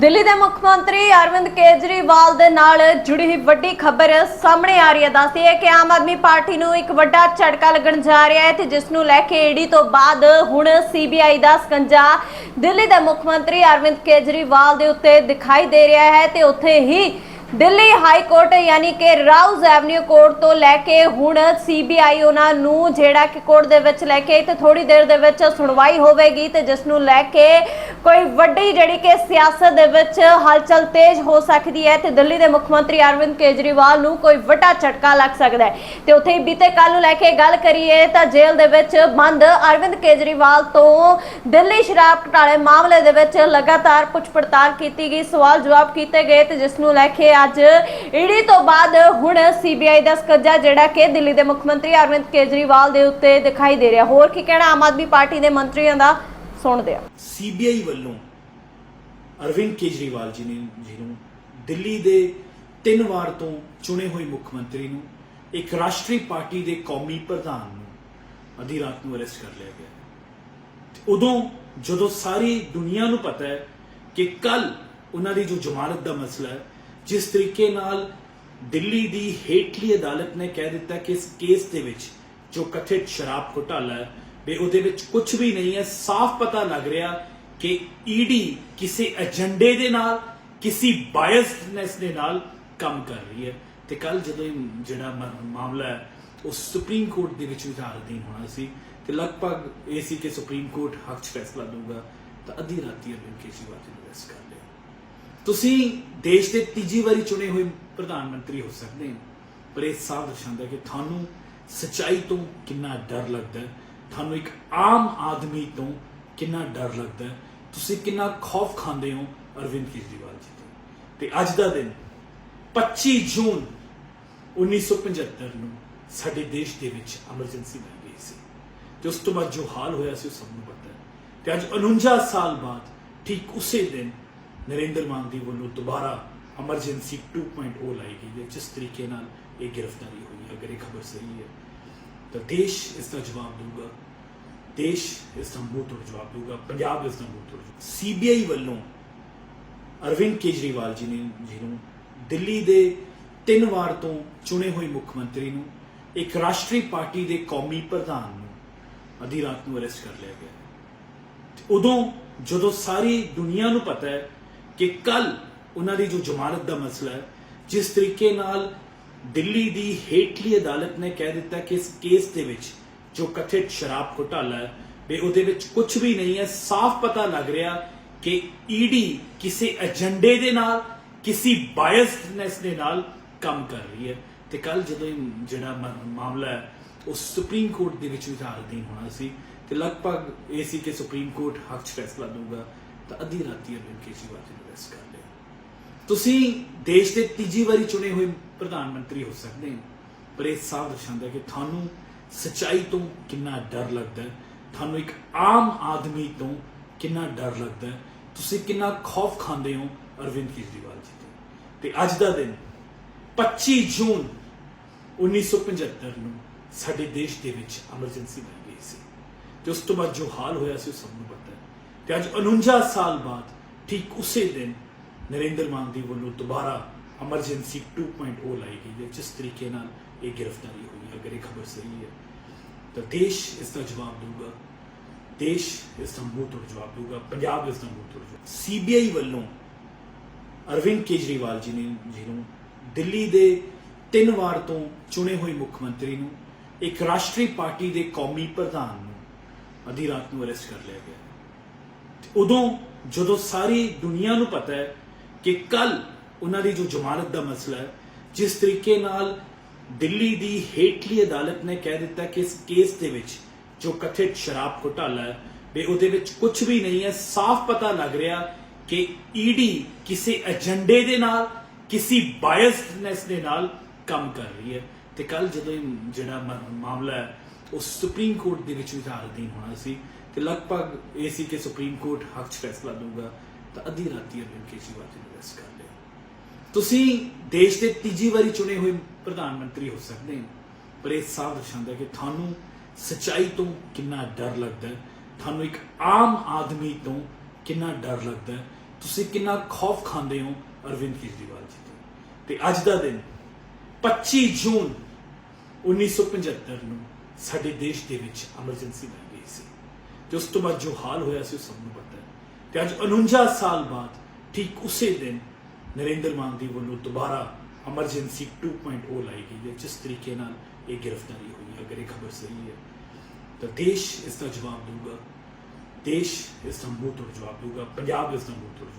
ਦਿੱਲੀ ਦੇ ਮੁੱਖ ਮੰਤਰੀ ਅਰਵਿੰਦ ਕੇਜਰੀਵਾਲ ਦੇ ਨਾਲ ਜੁੜੀ ਹੋਈ ਵੱਡੀ ਖਬਰ ਸਾਹਮਣੇ ਆ ਰਹੀ ਹੈ। ਦੱਸਦੀ ਹੈ ਕਿ ਆਮ ਆਦਮੀ ਪਾਰਟੀ ਨੂੰ ਇੱਕ ਵੱਡਾ ਝਟਕਾ ਲੱਗਣ ਜਾ ਰਿਹਾ ਹੈ ਤੇ ਜਿਸ ਨੂੰ ਲੈ ਕੇ ਈਡੀ ਤੋਂ ਬਾਅਦ ਹੁਣ ਸੀਬੀਆਈ ਦਾ ਸਕੰਜਾ ਦਿੱਲੀ ਦੇ ਮੁੱਖ ਮੰਤਰੀ ਅਰਵਿੰਦ ਕੇਜਰੀਵਾਲ ਦੇ ਉੱਤੇ ਦਿਖਾਈ ਦੇ ਰਿਹਾ ਹੈ ਤੇ ਉੱਥੇ ਹੀ ਦਿੱਲੀ ਹਾਈ ਕੋਰਟ ਯਾਨੀ ਕਿ ਰਾਉਜ਼ ਐਵਨਿਊ ਕੋਰਟ ਤੋਂ ਲੈ ਕੇ ਹੁਣ ਸੀਬੀਆਈ ਉਹਨਾਂ ਨੂੰ ਜਿਹੜਾ ਕਿ ਕੋਰਟ ਦੇ ਵਿੱਚ ਲੈ ਕੇ ਤੇ ਥੋੜੀ ਦੇਰ ਦੇ ਵਿੱਚ ਸੁਣਵਾਈ ਹੋਵੇਗੀ ਤੇ ਜਿਸ ਨੂੰ ਲੈ ਕੇ ਕੋਈ ਵੱਡੀ ਜਿਹੜੀ ਕਿ ਸਿਆਸਤ ਦੇ ਵਿੱਚ ਹਲਚਲ ਤੇਜ਼ ਹੋ ਸਕਦੀ ਹੈ ਤੇ ਦਿੱਲੀ ਦੇ ਮੁੱਖ ਮੰਤਰੀ ਅਰਵਿੰਦ ਕੇਜਰੀਵਾਲ ਨੂੰ ਕੋਈ ਵੱਡਾ ਝਟਕਾ ਲੱਗ ਸਕਦਾ ਹੈ। ਤੇ ਉੱਥੇ ਹੀ ਬੀਤੇ ਕੱਲ ਨੂੰ ਲੈ ਕੇ ਗੱਲ ਕਰੀਏ ਤਾਂ ਜੇਲ੍ਹ ਦੇ ਵਿੱਚ ਬੰਦ ਅਰਵਿੰਦ ਕੇਜਰੀਵਾਲ ਤੋਂ ਦਿੱਲੀ ਸ਼ਰਾਬ ਘੁਟਾਲੇ ਮਾਮਲੇ ਦੇ ਵਿੱਚ ਲਗਾਤਾਰ ਪੁੱਛ ਪੜਤਾਲ ਕੀਤੀ ਗਈ ਸਵਾਲ ਜਵਾਬ ਕੀਤੇ ਗਏ ਤੇ ਜਿਸ ਨੂੰ ਲੈ ਕੇ ਅੱਜ ਈਡੀ ਤੋਂ ਬਾਅਦ ਹੁਣ ਸੀਬੀਆਈ ਦਾ ਸਕੱਜਾ ਜਿਹੜਾ ਕਿ ਦਿੱਲੀ ਦੇ ਮੁੱਖ ਮੰਤਰੀ ਅਰਵਿੰਦ ਕੇਜਰੀਵਾਲ ਦੇ ਉੱਤੇ ਦਿਖਾਈ ਦੇ ਰਿਹਾ। ਹੋਰ ਕੀ ਕਹਿਣਾ ਆਮ ਆਦਮੀ ਪਾਰਟੀ ਦੇ ਮੰਤਰੀਆਂ ਦਾ? ਸੁਣਦੇ ਆ। ਸੀਬੀਆਈ ਵੱਲੋਂ ਅਰਵਿੰਦ ਕੇਜਰੀਵਾਲ ਜੀ ਨੇ ਜੀ ਦਿੱਲੀ ਦੇ ਤਿੰਨ ਵਾਰ ਤੋਂ ਚੁਣੇ ਹੋਏ ਮੁੱਖ ਮੰਤਰੀ ਨੂੰ, ਇੱਕ ਰਾਸ਼ਟਰੀ ਪਾਰਟੀ ਦੇ ਕੌਮੀ ਪ੍ਰਧਾਨ ਨੂੰ ਅੱਧੀ ਰਾਤ ਨੂੰ ਅਰੈਸਟ ਕਰ ਲਿਆ ਗਿਆ। ਉਦੋਂ ਜਦੋਂ ਸਾਰੀ ਦੁਨੀਆ ਨੂੰ ਪਤਾ ਹੈ ਕਿ ਕੱਲ ਉਹਨਾਂ ਦੀ ਜੋ ਜ਼ਮਾਨਤ ਦਾ ਮਸਲਾ ਹੈ, ਜਿਸ ਤਰੀਕੇ ਨਾਲ ਦਿੱਲੀ ਦੀ ਹੇਠਲੀ ਅਦਾਲਤ ਨੇ ਕਹਿ ਦਿੱਤਾ ਕਿ ਇਸ ਕੇਸ ਦੇ ਵਿੱਚ ਜੋ ਕਥਿਤ ਸ਼ਰਾਬ ਘੁਟਾਲਾ ਹੈ ਵੀ ਉਹਦੇ ਵਿੱਚ ਕੁਝ ਵੀ ਨਹੀਂ ਹੈ, ਸਾਫ਼ ਪਤਾ ਲੱਗ ਰਿਹਾ ਕਿ ਈਡੀ ਕਿਸੇ ਏਜੰਡੇ ਦੇ ਨਾਲ, ਕਿਸੇ ਬਾਇਸਨੈਸ ਦੇ ਨਾਲ ਕੰਮ ਕਰ ਰਹੀ ਹੈ। ਤੇ ਕੱਲ ਜਦੋਂ ਇਹ ਜਿਹੜਾ ਮਾਮਲਾ ਹੈ, ਉਹ ਸੁਪਰੀਮ ਕੋਰਟ ਦੇ ਵਿੱਚ ਵਿਚਾਰਾਧੀਨ ਹੋਣਾ ਸੀ ਤੇ ਲਗਭਗ ਇਹ ਸੀ ਕਿ ਸੁਪਰੀਮ ਕੋਰਟ ਹੱਕ 'ਚ ਫੈਸਲਾ ਦਊਗਾ ਤਾਂ ਅੱਧੀ ਰਾਤੀ ਅਰਵਿੰਦ ਕੇਜਰੀਵਾਲ ਜੀ ਨੂੰ ਅਰੈਸਟ ਕਰ ਲਿਆ। ਤੁਸੀਂ ਦੇਸ਼ ਦੇ ਤੀਜੀ ਵਾਰੀ ਚੁਣੇ ਹੋਏ ਪ੍ਰਧਾਨ ਮੰਤਰੀ ਹੋ ਸਕਦੇ ਹੋ, ਪਰ ਇਹ ਸਾਫ਼ ਦਰਸਾਉਂਦਾ ਕਿ ਤੁਹਾਨੂੰ ਸਚਾਈ ਤੋਂ ਕਿੰਨਾ ਡਰ ਲੱਗਦਾ ਹੈ। ਤੁਹਾਨੂੰ ਇੱਕ ਆਮ ਆਦਮੀ ਤੋਂ ਕਿੰਨਾ ਡਰ ਲੱਗਦਾ ਹੈ? ਤੁਸੀਂ ਕਿੰਨਾ ਖੌਫ ਖਾਂਦੇ ਹੋ ਅਰਵਿੰਦ ਕੇਜਰੀਵਾਲ ਜੀ ਤੋਂ? ਤੇ ਅੱਜ ਦਾ ਦਿਨ 25 ਜੂਨ 1975 ਨੂੰ ਸਾਡੇ ਦੇਸ਼ ਦੇ ਵਿੱਚ ਐਮਰਜੈਂਸੀ ਬਣ ਗਈ ਸੀ। ਤੇ ਉਸ ਤੋਂ ਬਾਅਦ ਜੋ ਹਾਲ ਹੋਇਆ ਸੀ ਉਹ ਸਭ ਨੂੰ ਪਤਾ ਹੈ। ਤੇ ਅੱਜ 49 ਸਾਲ ਬਾਅਦ ਠੀਕ ਉਸੇ ਦਿਨ ਨਰਿੰਦਰ ਮਾਨ ਦੀ ਵੱਲੋਂ ਦੁਬਾਰਾ ਐਮਰਜੈਂਸੀ 2.0 ਲਾਈ ਗਈ ਹੈ। ਜਿਸ ਤਰੀਕੇ ਨਾਲ ਇਹ ਗ੍ਰਿਫਤਾਰੀ ਹੋਈ ਹੈ, ਅਗਰ ਇਹ ਖਬਰ ਸਹੀ ਹੈ, ਤਾਂ ਦੇਸ਼ ਇਸ ਦਾ ਜਵਾਬ ਦੇਊਗਾ। ਦੇਸ਼ ਇਸ ਦਾ ਮੂੰਹ ਤੋੜ ਜਵਾਬ ਦੇਊਗਾ ਪੰਜਾਬ ਇਸ ਦਾ ਮੂੰਹ ਤੋੜ ਸੀਬੀਆਈ ਵੱਲੋਂ ਅਰਵਿੰਦ ਕੇਜਰੀਵਾਲ ਜੀ ਨੇ ਜੀ ਦਿੱਲੀ ਦੇ ਤਿੰਨ ਵਾਰ ਤੋਂ ਚੁਣੇ ਹੋਏ ਮੁੱਖ ਮੰਤਰੀ ਨੂੰ ਇੱਕ ਰਾਸ਼ਟਰੀ ਪਾਰਟੀ ਦੇ ਕੌਮੀ ਪ੍ਰਧਾਨ ਨੂੰ ਅੱਧੀ ਰਾਤ ਨੂੰ ਅਰੈਸਟ ਕਰ ਲਿਆ ਗਿਆ ਉਦੋਂ ਜਦੋਂ ਸਾਰੀ ਦੁਨੀਆ ਨੂੰ ਪਤਾ ਹੈ ਕਿ ਕੱਲ ਉਹਨਾਂ ਦੀ ਜੋ ਜ਼ਮਾਨਤ ਦਾ ਮਸਲਾ ਹੈ ਜਿਸ ਤਰੀਕੇ ਨਾਲ ਦਿੱਲੀ ਦੀ ਹੇਠਲੀ ਅਦਾਲਤ ਨੇ ਕਹਿ ਦਿੱਤਾ ਕਿ ਇਸ ਕੇਸ ਦੇ ਵਿੱਚ ਜੋ ਕਥਿਤ ਸ਼ਰਾਬ ਘੁਟਾਲਾ ਹੈ ਵੀ ਉਹਦੇ ਵਿੱਚ ਕੁਝ ਵੀ ਨਹੀਂ ਹੈ, ਸਾਫ਼ ਪਤਾ ਲੱਗ ਰਿਹਾ ਕਿ ਈਡੀ ਕਿਸੇ ਏਜੰਡੇ ਦੇ ਨਾਲ, ਕਿਸੇ ਬਾਇਸਨੈਸ ਦੇ ਨਾਲ ਕੰਮ ਕਰ ਰਹੀ ਹੈ। ਤੇ ਕੱਲ ਜਦੋਂ ਜਿਹੜਾ ਮਾਮਲਾ ਹੈ, ਉਹ ਸੁਪਰੀਮ ਕੋਰਟ ਦੇ ਵਿੱਚ ਵਿਚਾਰਾਧੀਨ ਹੋਣਾ ਸੀ, ਤੇ ਲਗਭਗ ਇਹ ਸੀ ਕਿ ਸੁਪਰੀਮ ਕੋਰਟ ਹੱਕ 'ਚ ਫੈਸਲਾ ਦਊਗਾ, ਤਾਂ ਅੱਧੀ ਰਾਤੀ ਅਰਵਿੰਦ ਕੇਜਰੀਵਾਲ ਜੀ ਨੂੰ ਅਰੈਸਟ ਕਰ ਲਿਆ। ਤੁਸੀਂ ਦੇਸ਼ ਦੇ ਤੀਜੀ ਵਾਰੀ ਚੁਣੇ ਹੋਏ ਪ੍ਰਧਾਨ ਮੰਤਰੀ ਹੋ ਸਕਦੇ ਹੋ, ਪਰ ਇਹ ਸਾਫ਼ ਦਰਸਾਉਂਦਾ ਕਿ ਤੁਹਾਨੂੰ ਸਚਾਈ ਤੋਂ ਕਿੰਨਾ ਡਰ ਲੱਗਦਾ ਹੈ? ਤੁਹਾਨੂੰ ਇੱਕ ਆਮ ਆਦਮੀ ਤੋਂ ਕਿੰਨਾ ਡਰ ਲੱਗਦਾ ਹੈ? ਤੁਸੀਂ ਕਿੰਨਾ ਖੌਫ ਖਾਂਦੇ ਹੋ ਅਰਵਿੰਦ ਕੇਜਰੀਵਾਲ ਜੀ ਤੋਂ? ਤੇ ਅੱਜ ਦਾ ਦਿਨ 25 ਜੂਨ 1975 ਨੂੰ ਸਾਡੇ ਦੇਸ਼ ਦੇ ਵਿੱਚ ਐਮਰਜੈਂਸੀ ਬਣ ਗਈ ਸੀ। ਤੇ ਉਸ ਤੋਂ ਬਾਅਦ ਜੋ ਹਾਲ ਹੋਇਆ ਸੀ ਉਹ ਸਭ ਨੂੰ ਪਤਾ ਹੈ। ਤੇ ਅੱਜ 49 ਸਾਲ ਬਾਅਦ, ਠੀਕ ਉਸੇ ਦਿਨ ਨਰਿੰਦਰ ਮਾਨ ਮੋਦੀ ਵੱਲੋਂ ਦੁਬਾਰਾ ਐਮਰਜੈਂਸੀ 2.0 ਲਾਈ ਗਈ ਹੈ ਜਿਸ ਤਰੀਕੇ ਨਾਲ ਇਹ ਗ੍ਰਿਫਤਾਰੀ ਹੋਈ ਹੈ ਅਗਰ ਇਹ ਖਬਰ ਸਹੀ ਹੈ ਤਾਂ ਦੇਸ਼ ਇਸ ਦਾ ਜਵਾਬ ਦੇਊਗਾ ਦੇਸ਼ ਇਸ ਦਾ ਮੂੰਹ ਤੋੜ ਜਵਾਬ ਦੇਊਗਾ ਪੰਜਾਬ ਇਸ ਦਾ ਮੂੰਹ ਤੋੜ ਜਵਾਬ ਸੀਬੀਆਈ ਵੱਲੋਂ ਅਰਵਿੰਦ ਕੇਜਰੀਵਾਲ ਜੀ ਨੇ ਜੀ ਨੂੰ ਦਿੱਲੀ ਦੇ ਤਿੰਨ ਵਾਰ ਤੋਂ ਚੁਣੇ ਹੋਏ ਮੁੱਖ ਮੰਤਰੀ ਨੂੰ ਇੱਕ ਰਾਸ਼ਟਰੀ ਪਾਰਟੀ ਦੇ ਕੌਮੀ ਪ੍ਰਧਾਨ ਨੂੰ ਅੱਧੀ ਰਾਤ ਨੂੰ ਅਰੈਸਟ ਕਰ ਲਿਆ ਗਿਆ ਉਦੋਂ ਜਦੋਂ ਸਾਰੀ ਦੁਨੀਆ ਨੂੰ ਪਤਾ ਹੈ ਕਿ ਕੱਲ ਉਹਨਾਂ ਦੀ ਜੋ ਜ਼ਮਾਨਤ ਦਾ ਮਸਲਾ ਹੈ, ਜਿਸ ਤਰੀਕੇ ਨਾਲ ਦਿੱਲੀ ਦੀ ਹੇਠਲੀ ਅਦਾਲਤ ਨੇ ਕਹਿ ਦਿੱਤਾ ਕਿ ਇਸ ਕੇਸ ਦੇ ਵਿੱਚ ਜੋ ਕਥਿਤ ਸ਼ਰਾਬ ਘੁਟਾਲਾ ਹੈ, ਵੀ ਉਹਦੇ ਵਿੱਚ ਕੁਝ ਵੀ ਨਹੀਂ ਹੈ, ਸਾਫ਼ ਪਤਾ ਲੱਗ ਰਿਹਾ ਕਿ ਈਡੀ ਕਿਸੇ ਏਜੰਡੇ ਦੇ ਨਾਲ, ਕਿਸੇ ਬਾਇਸਨੈਸ ਦੇ ਨਾਲ ਕੰਮ ਕਰ ਰਹੀ ਹੈ। ਤੇ ਕੱਲ ਜਦੋਂ ਇਹ ਜਿਹੜਾ ਮਾਮਲਾ ਹੈ, ਉਹ ਸੁਪਰੀਮ ਕੋਰਟ ਦੇ ਵਿੱਚ ਵਿਚਾਰਾਧੀਨ ਹੋਣਾ ਸੀ, ਤੇ ਲਗਭਗ ਇਹ ਸੀ ਕਿ ਸੁਪਰੀਮ ਕੋਰਟ ਹੱਕ 'ਚ ਫੈਸਲਾ ਦਊਗਾ ਤਾਂ ਅੱਧੀ ਰਾਤੀ ਅਰਵਿੰਦ ਕੇਜਰੀਵਾਲ ਜੀ ਨੂੰ ਅਰੈਸਟ ਕਰ ਤੁਸੀਂ ਦੇਸ਼ ਦੇ ਤੀਜੀ ਵਾਰੀ ਚੁਣੇ ਹੋਏ ਪ੍ਰਧਾਨ ਮੰਤਰੀ ਹੋ ਸਕਦੇ ਹੋ, ਪਰ ਇਹ ਸਾਫ਼ ਦਰਸਾਉਂਦਾ ਕਿ ਤੁਹਾਨੂੰ ਸਚਾਈ ਤੋਂ ਕਿੰਨਾ ਡਰ ਲੱਗਦਾ ਤੁਹਾਨੂੰ ਇੱਕ ਆਮ ਆਦਮੀ ਤੋਂ ਕਿੰਨਾ ਡਰ ਲੱਗਦਾ ਤੁਸੀਂ ਕਿੰਨਾ ਖੌਫ ਖਾਂਦੇ ਹੋ ਅਰਵਿੰਦ ਕੇਜਰੀਵਾਲ ਜੀ ਤੋਂ। ਤੇ ਅੱਜ ਦਾ ਦਿਨ 25 ਜੂਨ 1975 ਨੂੰ ਸਾਡੇ ਦੇਸ਼ ਦੇ ਵਿੱਚ ਐਮਰਜੈਂਸੀ ਬਣ ਗਈ ਸੀ। ਤੇ ਉਸ ਤੋਂ ਬਾਅਦ ਜੋ ਹਾਲ ਹੋਇਆ ਸੀ ਉਹ ਸਭ ਨੂੰ ਪਤਾ ਹੈ। ਤੇ ਅੱਜ 49 ਸਾਲ ਬਾਅਦ, ਠੀਕ ਉਸੇ ਦਿਨ ਨਰਿੰਦਰ ਮਾਨ ਦੀ ਵੱਲੋਂ ਦੁਬਾਰਾ ਐਮਰਜੈਂਸੀ 2.0 ਲਾਈ ਗਈ ਹੈ, ਜਿਸ ਤਰੀਕੇ ਨਾਲ ਇਹ ਗ੍ਰਿਫਤਾਰੀ ਹੋਈ ਹੈ, ਅਗਰ ਇਹ ਖਬਰ ਸਹੀ ਹੈ। ਤਾਂ ਦੇਸ਼ ਇਸ ਦਾ ਜਵਾਬ ਦਊਗਾ। ਦੇਸ਼ ਇਸ ਦਾ ਮੂੰਹ ਤੋੜ ਜਵਾਬ ਦਊਗਾ, ਪੰਜਾਬ ਇਸ ਦਾ ਮੂੰਹ ਤੋੜ